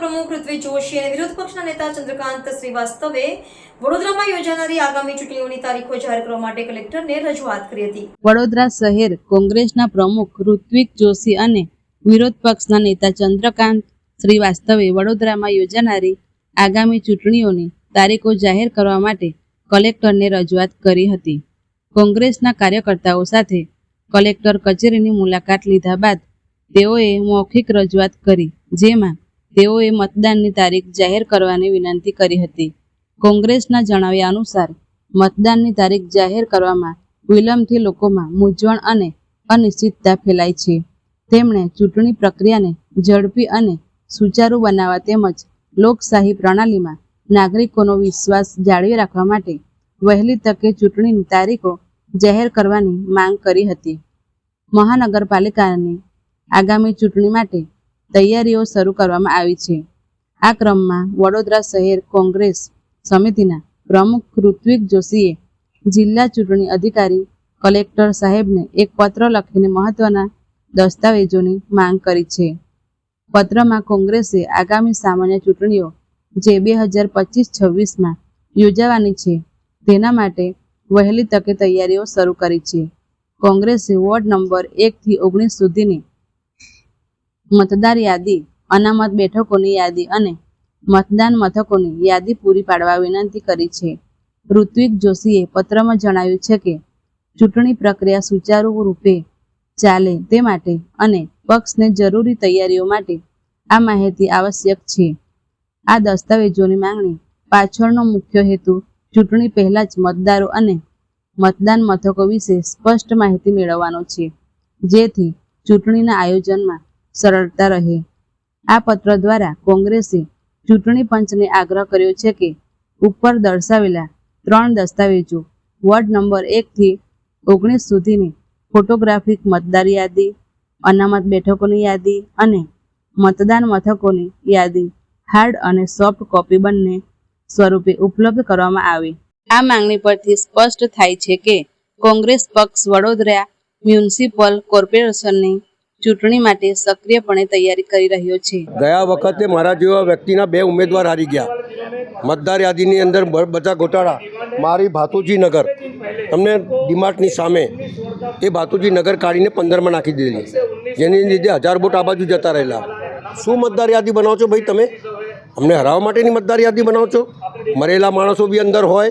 પ્રમુખ ઋત્વિજ જોશી અને વિરોધ પક્ષના નેતા ચંદ્રકાંત શ્રીવાસ્તવે વડોદરામાં યોજાનારી આગામી ચૂંટણીઓની તારીખો જાહેર કરવા માટે કલેક્ટરને રજૂઆત કરી હતી. વડોદરા શહેર કોંગ્રેસના પ્રમુખ ઋત્વિક જોશી અને વિરોધ પક્ષના નેતા ચંદ્રકાંત શ્રીવાસ્તવે વડોદરામાં યોજાનારી આગામી ચૂંટણીઓની તારીખો જાહેર કરવા માટે કલેક્ટરને રજૂઆત કરી હતી. કોંગ્રેસના કાર્યકર્તાઓ સાથે કલેક્ટર કચેરીની મુલાકાત લીધા બાદ તેઓએ મૌખિક રજૂઆત કરી, જેમાં તેઓએ મતદાનની તારીખ જાહેર કરવાની વિનંતી કરી હતી. કોંગ્રેસના જણાવ્યા અનુસાર, મતદાનની તારીખ જાહેર કરવામાં વિલંબથી લોકોમાં મૂંઝવણ અને અનિશ્ચિતતા ફેલાય છે. તેમણે ચૂંટણી પ્રક્રિયાને ઝડપી અને સુચારુ બનાવવા તેમજ લોકશાહી પ્રણાલીમાં નાગરિકોનો વિશ્વાસ જાળવી રાખવા માટે વહેલી તકે ચૂંટણીની તારીખો જાહેર કરવાની માંગ કરી હતી. મહાનગરપાલિકાની આગામી ચૂંટણી માટે તૈયારીઓ શરૂ કરવામાં આવી છે. આ ક્રમમાં વડોદરા શહેર કોંગ્રેસ સમિતિના પ્રમુખ ઋત્વિક જોશીએ જિલ્લા ચૂંટણી અધિકારી કલેક્ટર સાહેબને એક પત્ર લખીને મહત્વના દસ્તાવેજોની માંગ કરી છે. પત્રમાં કોંગ્રેસે આગામી સામાન્ય ચૂંટણીઓ જે બે હજાર પચીસ છવ્વીસમાં યોજાવાની છે, તેના માટે વહેલી તકે તૈયારીઓ શરૂ કરી છે. કોંગ્રેસે વોર્ડ નંબર એકથી ઓગણીસ સુધીની મતદાર યાદી, અનામત બેઠકોની યાદી અને મતદાન મથકોની યાદી પૂરી પાડવા વિનંતી કરી છે. ઋત્વિક જોશીએ પત્રમાં જણાવ્યું છે કે, ચૂંટણી પ્રક્રિયા સુચારુ રૂપે ચાલે તે માટે અને પક્ષને જરૂરી તૈયારીઓ માટે આ માહિતી આવશ્યક છે. આ દસ્તાવેજોની માંગણી પાછળનો મુખ્ય હેતુ ચૂંટણી પહેલા જ મતદારો અને મતદાન મથકો વિશે સ્પષ્ટ માહિતી મેળવવાનો છે. જેથી ચૂંટણીના આયોજનમાં સરળતા રહે. આ પત્ર દ્વારા કોંગ્રેસે ચૂંટણી પંચને આગ્રહ કર્યો છે કે ઉપર દર્શાવેલા ત્રણ દસ્તાવેજો વોર્ડ નંબર એકથી ઓગણીસ સુધીની ફોટોગ્રાફિક મતદાર યાદી, અનામત બેઠકોની યાદી અને મતદાન મથકોની યાદી, હાર્ડ અને સોફ્ટ કોપી બંને સ્વરૂપે ઉપલબ્ધ કરવામાં આવે. આ માંગણી પરથી સ્પષ્ટ થાય છે કે કોંગ્રેસ પક્ષ વડોદરા મ્યુનિસિપલ કોર્પોરેશનની ચૂંટણી માટે સક્રિયપણે તૈયારી કરી રહ્યો છે. ગયા વખતે મારા જેવા વ્યક્તિના બે ઉમેદવાર હારી ગયા. મતદાર યાદીની અંદર બધા ગોટાળા. મારી ભાતુજી નગર તમને ડીમાર્ટની સામે. એ ભાતુજી નગર કાઢીને પંદરમાં નાખી દીધેલી. જેની લીધે હજાર બોટ આ બાજુ જતા રહેલા. શું મતદાર યાદી બનાવો છો ભાઈ તમે? અમને હરાવવા માટેની મતદાર યાદી બનાવો છો? મરેલા માણસો બી અંદર હોય,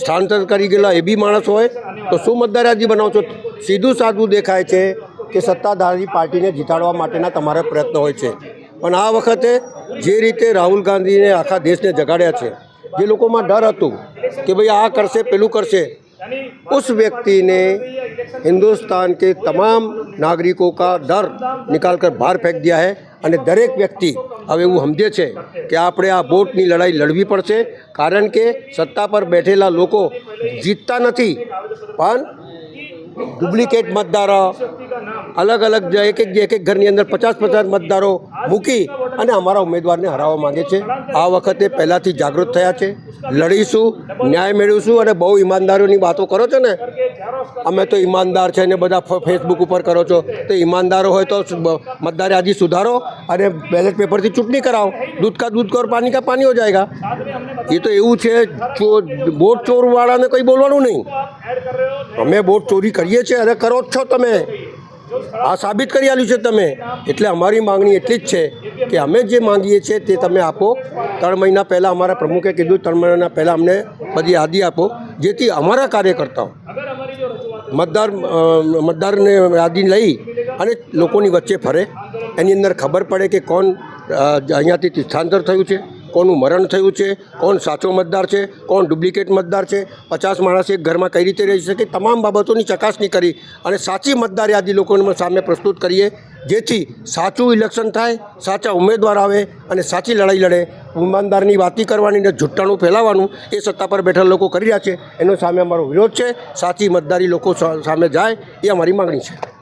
સ્થાનાંતર કરી ગયેલા એ બી માણસ હોય, તો શું મતદાર યાદી બનાવો છો? સીધું સાદું દેખાય છે. કે સત્તાધારી પાર્ટીને જીતાડવા માટેના તમારા પ્રયત્ન હોય છે પણ આ વખતે જે રીતે રાહુલ ગાંધીને આખા દેશને જગાડ્યા છે જે લોકોમાં ડર હતું કે ભાઈ આ કરશે પેલું કરશે उस व्यक्ति ने हिंदुस्तान के तमाम नागरिकों का डर निकाल कर बाहर फेंक दिया है અને દરેક વ્યક્તિ હવે એવું સમજે છે કે આપણે આ વોટની લડાઈ લડવી પડશે કારણ કે સત્તા પર બેઠેલા લોકો જીતતા નથી પણ ડુપ્લિકેટ મતદારો અલગ અલગ એક એક એક એક ઘરની અંદર પચાસ પચાસ મતદારો મૂકી અને અમારા ઉમેદવારને હરાવવા માંગે છે. આ વખતે પહેલાંથી જાગૃત થયા છે. લડીશું, ન્યાય મેળવીશું અને બહુ ઈમાનદારોની વાતો કરો છો ને? અમે તો ઈમાનદાર છે ને બધા ફેસબુક ઉપર કરો છો. તો ઈમાનદારો હોય તો મતદાર યાદી સુધારો અને બેલેટ પેપરથી ચૂંટણી કરાવો. દૂધ કા દૂધ કા પાણી કા પાણી હો જાયગા. એ તો એવું છે બોટ ચોરવાળાને કંઈ બોલવાનું નહીં. અમે બોટ ચોરી કરીએ છીએ. અને કરો જ છો તમે. આ સાબિત કરી આલ્યું છે તમે. એટલે અમારી માંગણી એટલી જ છે કે અમે જે માંગીએ છીએ તે તમે આપો. ત્રણ મહિના પહેલાં અમારા પ્રમુખે કીધું, ત્રણ મહિના પહેલાં અમને બધી યાદી આપો, જેથી અમારા કાર્યકર્તાઓ મતદાર મતદારને યાદી લઈ અને લોકોની વચ્ચે ફરે. એની અંદર ખબર પડે કે કોણ અહીંયાથી સ્થાનાંતર થયું છે. કોનું મરણ થયું છે, કોણ સાચો મતદાર છે, કોણ ડુપ્લિકેટ મતદાર છે, પચાસ માણસ એક ઘરમાં કઈ રીતે રહી શકે, તમામ બાબતોની ચકાસણી કરી અને સાચી મતદાર યાદી લોકોને સામે પ્રસ્તુત કરીએ, જેથી સાચું ઇલેક્શન થાય, સાચા ઉમેદવાર આવે અને સાચી લડાઈ લડે. ઈમાનદારની વાતી કરવાની ને જુઠ્ઠાણું ફેલાવવાનું એ સત્તા પર બેઠેલા લોકો કરી રહ્યા છે. એનો સામે અમારો વિરોધ છે. સાચી મતદારી લોકો સામે જાય એ અમારી માગણી છે.